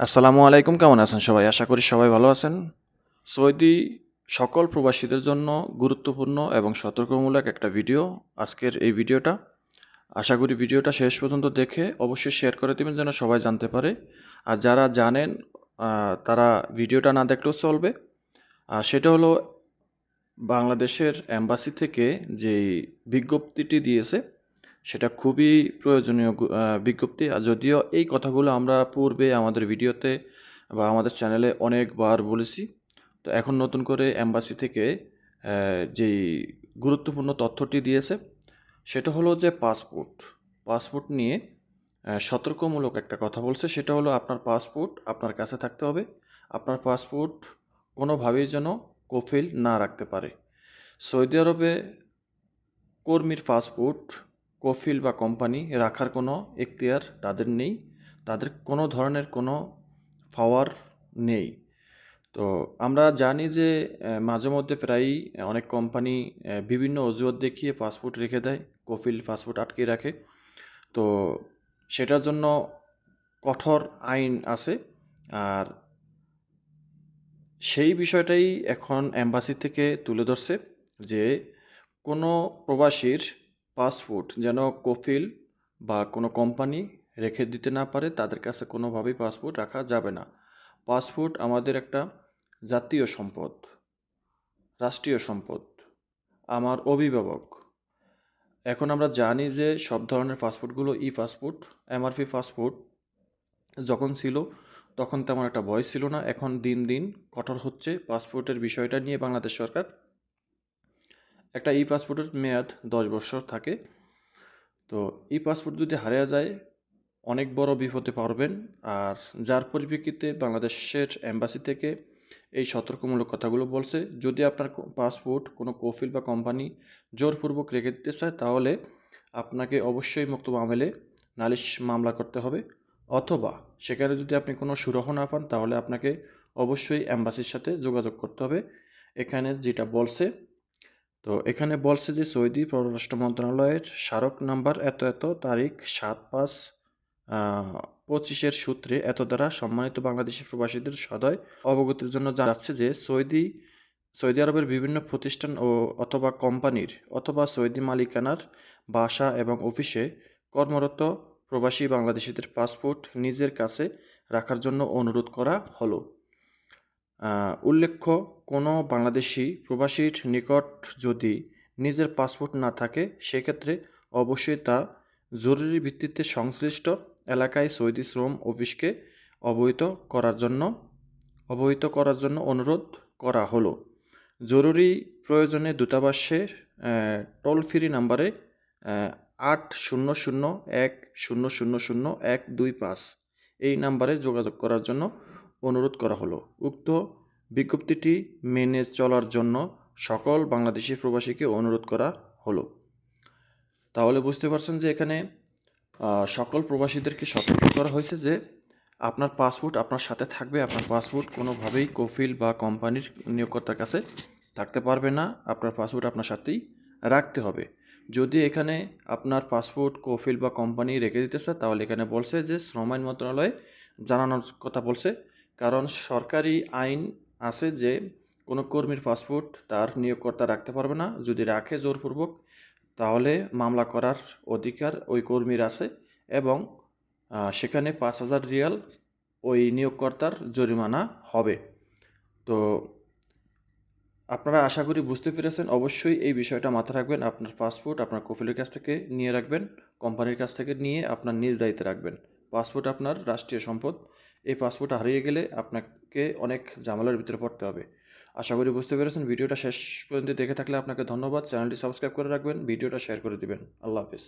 আসসালামু আলাইকুম, কেমন আছেন সবাই? আশা করি সবাই ভালো আছেন। সৌদি সকল প্রবাসীদের জন্য গুরুত্বপূর্ণ এবং সতর্কমূলক একটা ভিডিও আজকের এই ভিডিওটা। আশা করি ভিডিওটা শেষ পর্যন্ত দেখে অবশ্যই শেয়ার করে দেবেন যেন সবাই জানতে পারে। আর যারা জানেন তারা ভিডিওটা না দেখলেও চলবে। আর সেটা হলো বাংলাদেশের অ্যাম্বাসি থেকে যেই বিজ্ঞপ্তিটি দিয়েছে সেটা খুবই প্রয়োজনীয় বিজ্ঞপ্তি। আর যদিও এই কথাগুলো আমরা পূর্বে আমাদের ভিডিওতে বা আমাদের চ্যানেলে অনেকবার বলেছি, তো এখন নতুন করে অ্যাম্বাসি থেকে যেই গুরুত্বপূর্ণ তথ্যটি দিয়েছে, সেটা হলো যে পাসপোর্ট। পাসপোর্ট নিয়ে সতর্কমূলক একটা কথা বলছে, সেটা হলো আপনার পাসপোর্ট আপনার কাছে থাকতে হবে। আপনার পাসপোর্ট কোনোভাবেই যেন কফিল না রাখতে পারে। সৌদি আরবে কর্মীর পাসপোর্ট কফিল বা কোম্পানি রাখার কোনো এখতিয়ার তাদের নেই। তাদের কোনো ধরনের কোনো পাওয়ার নেই। তো আমরা জানি যে মাঝে মধ্যে প্রায়ই অনেক কোম্পানি বিভিন্ন অজুহাত দেখিয়ে পাসপোর্ট রেখে দেয়, কফিল পাসপোর্ট আটকে রাখে। তো সেটার জন্য কঠোর আইন আছে। আর সেই বিষয়টাই এখন অ্যাম্বাসি থেকে তুলে ধরছে যে, কোনো প্রবাসীর পাসপোর্ট যেন কফিল বা কোনো কোম্পানি রেখে দিতে না পারে, তাদের কাছে কোনোভাবেই পাসপোর্ট রাখা যাবে না। পাসপোর্ট আমাদের একটা জাতীয় সম্পদ, রাষ্ট্রীয় সম্পদ, আমার অভিভাবক। এখন আমরা জানি যে সব ধরনের পাসপোর্টগুলো ই পাসপোর্ট এমআরপি পাসপোর্ট যখন ছিল, তখন তেমন একটা ভয় ছিল না। এখন দিন দিন কঠোর হচ্ছে পাসপোর্টের বিষয়টা নিয়ে বাংলাদেশ সরকার। একটা ই পাসপোর্টের মেয়াদ দশ বছর থাকে। তো ই পাসপোর্ট যদি হারিয়ে যায়, অনেক বড় বিপদে পারবেন আর যার পরিপ্রেক্ষিতে বাংলাদেশের এম্বাসি থেকে এই সতর্কমূলক কথাগুলো বলছে, যদি আপনার পাসপোর্ট কোনো কফিল বা কোম্পানি জোরপূর্বক রেখে দিতে চায়, তাহলে আপনাকে অবশ্যই মুক্ত মামলে নালিশ মামলা করতে হবে। অথবা সেখানে যদি আপনি কোনো সুরাহ না পান, তাহলে আপনাকে অবশ্যই অ্যাম্বাসির সাথে যোগাযোগ করতে হবে। এখানে যেটা বলছে তো এখানে বলছে যে সৌদি পররাষ্ট্র মন্ত্রণালয়ের স্মারক নাম্বার এত এত তারিখ সাত পাঁচ পঁচিশের সূত্রে এত দ্বারা সম্মানিত বাংলাদেশি প্রবাসীদের সদয় অবগতির জন্য জানাচ্ছে যে সৌদি সৌদি আরবের বিভিন্ন প্রতিষ্ঠান ও অথবা কোম্পানির অথবা সৌদি মালিকানার বাসা এবং অফিসে কর্মরত প্রবাসী বাংলাদেশিদের পাসপোর্ট নিজের কাছে রাখার জন্য অনুরোধ করা হলো। উল্লেখ্য, কোনো বাংলাদেশি প্রবাসীর নিকট যদি নিজের পাসপোর্ট না থাকে, সেক্ষেত্রে অবশ্যই তা জরুরি ভিত্তিতে সংশ্লিষ্ট এলাকায় সৌদি শ্রম অফিসকে অবহিত করার জন্য, অবহিত করার জন্য অনুরোধ করা হলো। জরুরি প্রয়োজনে দূতাবাসের টোল ফ্রি নাম্বারে আট শূন্য শূন্য এক শূন্য শূন্য শূন্য এক দুই পাঁচ এই নাম্বারে যোগাযোগ করার জন্য অনুরোধ করা হলো। উক্ত বিজ্ঞপ্তিটি মেনে চলার জন্য সকল বাংলাদেশি প্রবাসীকে অনুরোধ করা হলো। তাহলে বুঝতে পারছেন যে এখানে সকল প্রবাসীদেরকে সতর্ক করা হয়েছে যে আপনার পাসপোর্ট আপনার সাথে থাকবে, আপনার পাসপোর্ট কোনোভাবেই কফিল বা কোম্পানির নিয়োগকর্তার কাছে থাকতে পারবে না, আপনার পাসপোর্ট আপনার সাথেই রাখতে হবে। যদি এখানে আপনার পাসপোর্ট কফিল বা কোম্পানি রেখে দিতে চায় তাহলে এখানে বলছে যে শ্রম আইন মন্ত্রণালয়ে জানানোর কথা বলছে কারণ সরকারি আইন আছে যে কোনো কর্মীর পাসপোর্ট তার নিয়োগকর্তা রাখতে পারবে না। যদি রাখে জোরপূর্বক, তাহলে মামলা করার অধিকার ওই কর্মীর আছে এবং সেখানে পাঁচ হাজার রিয়াল ওই নিয়োগকর্তার জরিমানা হবে। তো আপনারা আশা করি বুঝতে পেরেছেন। অবশ্যই এই বিষয়টা মাথায় রাখবেন। আপনার পাসপোর্ট আপনার কফিলের কাছ থেকে নিয়ে রাখবেন, কোম্পানির কাছ থেকে নিয়ে আপনার নিজ দায়িত্বে রাখবেন। পাসপোর্ট আপনার রাষ্ট্রীয় সম্পদ। এই পাসপোর্ট হারিয়ে গেলে আপনাকে অনেক ঝামেলার ভিতরে পড়তে হবে। আশা করি বুঝতে পেরেছেন। ভিডিওটা শেষ পর্যন্ত দেখে থাকলে আপনাকে ধন্যবাদ। চ্যানেলটি সাবস্ক্রাইব করে রাখবেন, ভিডিওটা শেয়ার করে দেবেন। আল্লাহ হাফিজ।